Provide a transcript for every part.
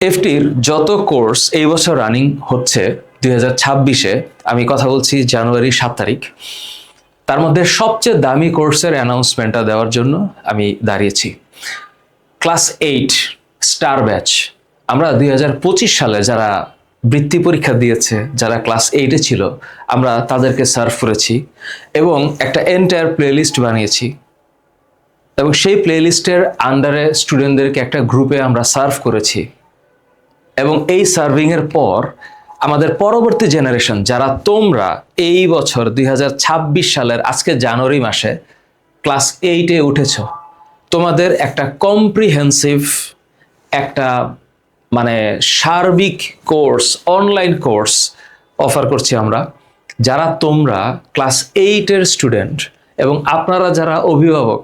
এফটির যত কোর্স এই বছর রানিং হচ্ছে, দুই হাজার ছাব্বিশে, আমি কথা বলছি জানুয়ারি সাত তারিখ, তার মধ্যে সবচেয়ে দামি কোর্সের অ্যানাউন্সমেন্টটা দেওয়ার জন্য আমি দাঁড়িয়েছি। ক্লাস এইট স্টার ব্যাচ আমরা দুই হাজার পঁচিশ সালে যারা বৃত্তি পরীক্ষা দিয়েছে, যারা ক্লাস এইটে ছিল, আমরা তাদেরকে সার্ভ করেছি এবং একটা এন্টায়ার প্লেলিস্ট বানিয়েছি। এবং সেই প্লেলিস্টের আন্ডারে স্টুডেন্টদেরকে একটা গ্রুপে আমরা সার্ভ করেছি। এবং এই সার্ভিংয়ের পর আমাদের পরবর্তী জেনারেশন যারা তোমরা এই বছর দুই হাজার ছাব্বিশ সালের আজকে জানুয়ারি মাসে ক্লাস এইটে উঠেছ, তোমাদের একটা কম্প্রিহেন্সিভ একটা মানে সার্বিক কোর্স অনলাইন কোর্স অফার করছি আমরা, যারা তোমরা ক্লাস এইটের স্টুডেন্ট এবং আপনারা যারা অভিভাবক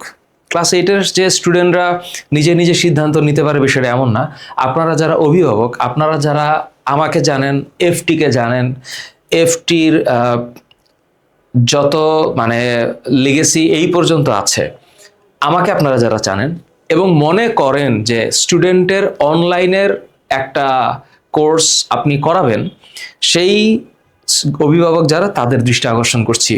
ক্লাস এইটের যে স্টুডেন্টরা নিজে নিজে সিদ্ধান্ত নিতে পারে বিষয়টা এমন না। আপনারা যারা অভিভাবক, আপনারা যারা আমাকে জানেন এফটিকে জানেন এফটির যত মানে লিগেসি এই পর্যন্ত আছে, আমাকে আপনারা যারা জানেন এবং মনে করেন যে স্টুডেন্টের অনলাইনের একটা কোর্স আপনি করাবেন, সেই অভিভাবক যারা, তাদের দৃষ্টি আকর্ষণ করছি।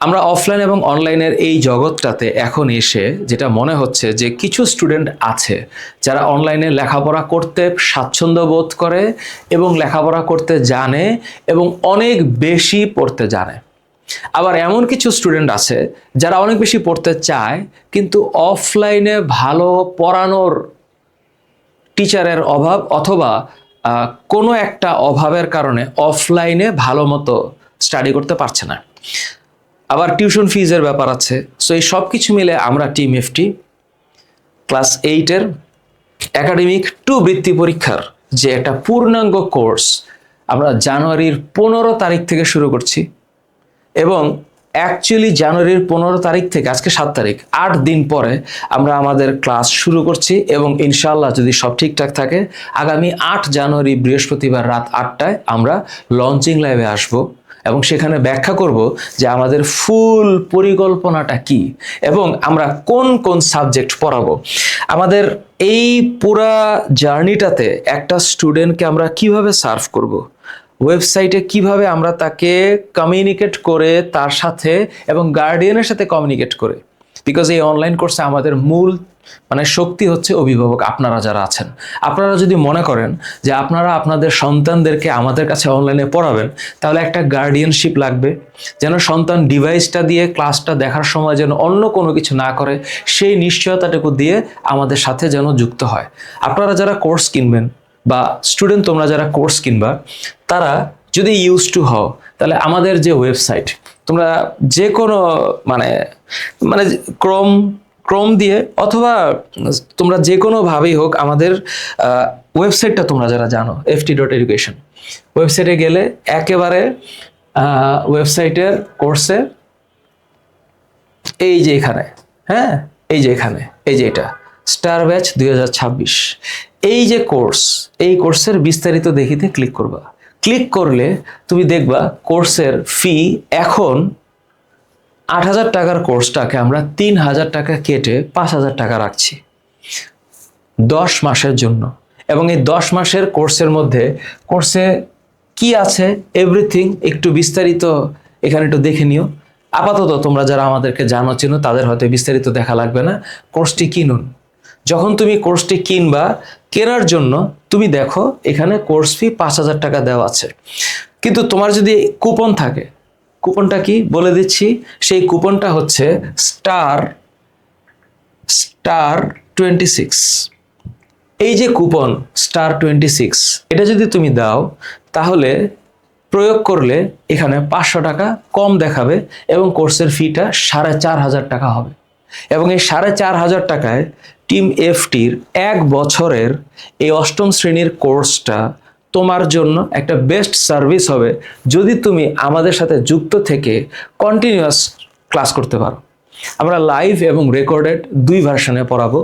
আমরা অফলাইন এবং অনলাইনের এই জগৎটাতে এখন এসে যেটা মনে হচ্ছে যে কিছু স্টুডেন্ট আছে যারা অনলাইনে লেখাপড়া করতে স্বাচ্ছন্দ্য বোধ করে এবং লেখাপড়া করতে জানে এবং অনেক বেশি পড়তে জানে। আবার এমন কিছু স্টুডেন্ট আছে যারা অনেক বেশি পড়তে চায় কিন্তু অফলাইনে ভালো পড়ানোর টিচারের অভাব অথবা কোনো একটা অভাবের কারণে অফলাইনে ভালো মতো স্টাডি করতে পারছে না। আবার টিউশন ফিজের ব্যাপার আছে। সো এই সব কিছু মিলে আমরা টিম এফটি ক্লাস এইটের একাডেমিক টু বৃত্তি পরীক্ষার যে একটা পূর্ণাঙ্গ কোর্স আমরা জানুয়ারির পনেরো তারিখ থেকে শুরু করছি এবং অ্যাকচুয়ালি জানুয়ারির পনেরো তারিখ থেকে, আজকে সাত তারিখ, আট দিন পরে আমরা আমাদের ক্লাস শুরু করছি এবং ইনশাল্লাহ যদি সব ঠিকঠাক থাকে, আগামী আট জানুয়ারি বৃহস্পতিবার রাত আটটায় আমরা লঞ্চিং লাইভে আসব। এবং সেখানে ব্যাখ্যা করব যে আমাদের ফুল পরিকল্পনাটা কি এবং আমরা কোন কোন সাবজেক্ট পড়াবো আমাদের এই পুরা জার্নিটাতে একটা স্টুডেন্টকে আমরা কীভাবে সার্ভ করব। ওয়েবসাইটে কীভাবে আমরা তাকে কমিউনিকেট করে তার সাথে এবং গার্ডিয়ানের সাথে কমিউনিকেট করে বিকজ এই অনলাইন কোর্সে আমাদের মূল মানে শক্তি হচ্ছে অভিভাবক, আপনারা যারা আছেন। আপনারা যদি মনে করেন যে আপনারা আপনাদের সন্তানদেরকে আমাদের কাছে অনলাইনে পড়াবেন, তাহলে একটা গার্ডিয়ানশিপ লাগবে। যেন সন্তান ডিভাইসটা দিয়ে ক্লাসটা দেখার সময় যেন অন্য কোনো কিছু না করে, সেই নিশ্চয়তাটুকু দিয়ে আমাদের সাথে যেন যুক্ত হয়। আপনারা যারা কোর্স কিনবেন বা স্টুডেন্ট তোমরা যারা কোর্স কিনবা, তারা যদি ইউজ টু হও, তাহলে আমাদের যে ওয়েবসাইট তোমরা যে কোনো মানে মানে ক্রোম ক্রোম দিয়ে, অথবা তোমরা যে কোনোভাবেই হোক আমাদের ওয়েবসাইটটা তোমরা যারা জানো এফটি ডট এডুকেশন ওয়েবসাইটে গেলে একেবারে ওয়েবসাইটের কোর্সে এই যে এখানে হ্যাঁ? এই যে এখানে, এই যে এটা স্টার ব্যাচ দুই হাজার ছাব্বিশ। এই যে কোর্স এই কোর্সের বিস্তারিত দেখিতে ক্লিক করবা। ক্লিক করলে তুমি দেখবা কোর্সের ফি এখন আট হাজার টাকার কোর্সটাকে আমরা তিন হাজার টাকা কেটে পাঁচ হাজার টাকা রাখছি। দশ মাসের জন্য। এবং এই দশ মাসের কোর্সের মধ্যে কোর্সে কি আছে? এভরিথিং। একটু বিস্তারিত এখানে একটু দেখে নিও। আপাতত তোমরা যারা আমাদেরকে জানো, চেনো, তাদের হয়তো বিস্তারিত দেখা লাগবে না। কোর্সটি কিনুন। যখন তুমি কোর্সটি কিনবা, কেনার জন্য তুমি দেখো, এখানে কোর্স ফি পাঁচ হাজার টাকা দেওয়া আছে। কিন্তু তোমার যদি কুপন থাকে কুপনটা কি? বলে দিচ্ছি, সেই কুপনটা হচ্ছে স্টার স্টার টোয়েন্টি সিক্স। এই যে কুপন, স্টার টোয়েন্টি সিক্স, এটা যদি তুমি দাও, তাহলে প্রয়োগ করলে এখানে পাঁচশো টাকা কম দেখাবে এবং কোর্সের ফিটা সাড়ে চার হাজার টাকা হবে। এবং এই সাড়ে চার হাজার টাকায় টিম এফটির এক বছরের এই অষ্টম শ্রেণির কোর্সটা তোমার জন্য একটা বেস্ট সার্ভিস হবে যদি তুমি আমাদের সাথে যুক্ত থেকে কন্টিনিউয়াস ক্লাস করতে পারো। আমরা লাইভ এবং রেকর্ডেড দুই ভার্সনে পড়াবো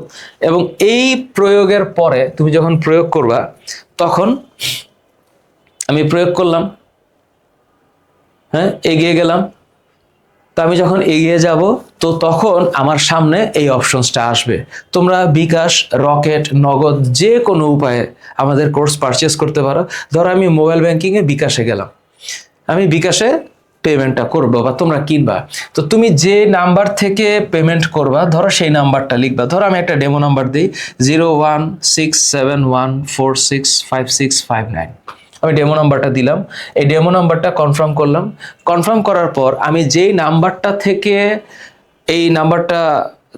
এবং এই প্রয়োগের পরে তুমি যখন প্রয়োগ করবা, তখন আমি প্রয়োগ করলাম হ্যাঁ এগিয়ে গেলাম। তা আমি যখন এগিয়ে যাব তো তখন আমার সামনে এই অপশনসটা আসবে। তোমরা বিকাশ, রকেট, নগদ যে কোনো উপায়ে আমাদের কোর্স পারচেস করতে পারো। ধরো আমি মোবাইল ব্যাংকিংয়ে বিকাশে গেলাম। আমি বিকাশে পেমেন্টটা করব বা তোমরা কিনবা। তো তুমি যে নাম্বার থেকে পেমেন্ট করবা, ধরো সেই নাম্বারটা লিখবা। ধরো আমি একটা ডেমো নাম্বার দিই zero one six seven one four six five six five nine আমি ডেমো নাম্বারটা দিলাম। এই ডেমো নাম্বারটা কনফার্ম করলাম। কনফার্ম করার পর আমি যেই নাম্বারটা থেকে এই নাম্বারটা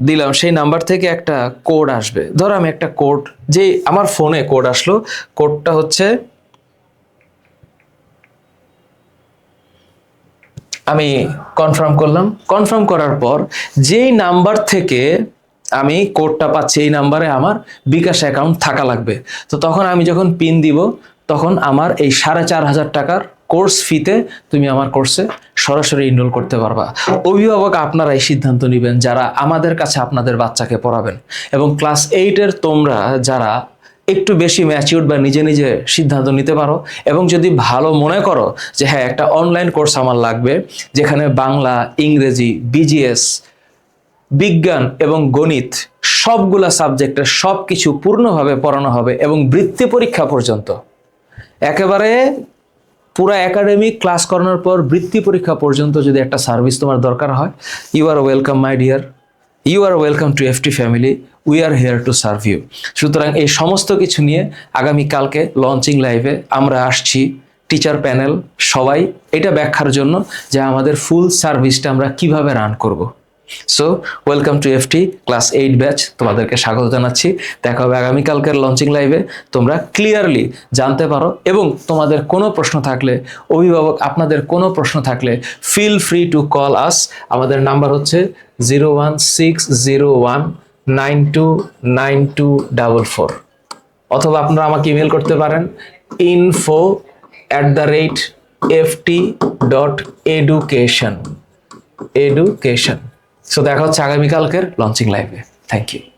দিলাম, সেই নাম্বার থেকে একটা কোড আসবে। ধরো আমি একটা কোড যে আমার ফোনে কোড আসলো কোডটা হচ্ছে আমি কনফার্ম করলাম। কনফার্ম করার পর যেই নাম্বার থেকে আমি কোডটা পাচ্ছি, এই নাম্বারে আমার বিকাশ অ্যাকাউন্ট থাকা লাগবে। তো তখন আমি যখন পিন দিব, তখন আমার এই সাড়ে চার হাজার টাকার কোর্স ফিতে তুমি আমার কোর্সে সরাসরি ইনরোল করতে পারবা। অভিভাবক আপনারা এই সিদ্ধান্ত নেবেন যারা আমাদের কাছে আপনাদের বাচ্চাকে পড়াবেন। এবং ক্লাস এইটের তোমরা যারা একটু বেশি ম্যাচিউর বা নিজে নিজে সিদ্ধান্ত নিতে পারো এবং যদি ভালো মনে করো যে হ্যাঁ একটা অনলাইন কোর্স আমার লাগবে, যেখানে বাংলা, ইংরেজি বিজিএস বিজ্ঞান এবং গণিত সবগুলা সাবজেক্টের সব কিছু পূর্ণভাবে পড়ানো হবে এবং বৃত্তি পরীক্ষা পর্যন্ত। একেবারে পুরো একাডেমিক ক্লাস করানোর পর বৃত্তি পরীক্ষা পর্যন্ত যদি একটা সার্ভিস তোমার দরকার হয় you are welcome my dear you are welcome to FT family we are here to serve you সুতরাং এই সমস্ত কিছু নিয়ে আগামীকালকে লঞ্চিং লাইভে আমরা আসছি। টিচার প্যানেল সবাই এটা ব্যাখ্যার জন্য যে আমাদের ফুল সার্ভিসটা আমরা কীভাবে রান করব। So welcome to FT class eight batch তোমাদেরকে স্বাগত জানাচ্ছি। দেখা হবে আগামীকালকের লঞ্চিং লাইভে তোমরা ক্লিয়ারলি জানতে পারো এবং তোমাদের কোনো প্রশ্ন থাকলে, অভিভাবক আপনাদের কোনো প্রশ্ন থাকলে feel free to call us আমাদের নাম্বার হচ্ছে zero one six zero one nine two nine two double four অথবা আপনারা আমাকে ইমেল করতে পারেন info at the rate FT dot education education so দেখা হচ্ছে আগামীকালকের লঞ্চিং লাইভে থ্যাংক ইউ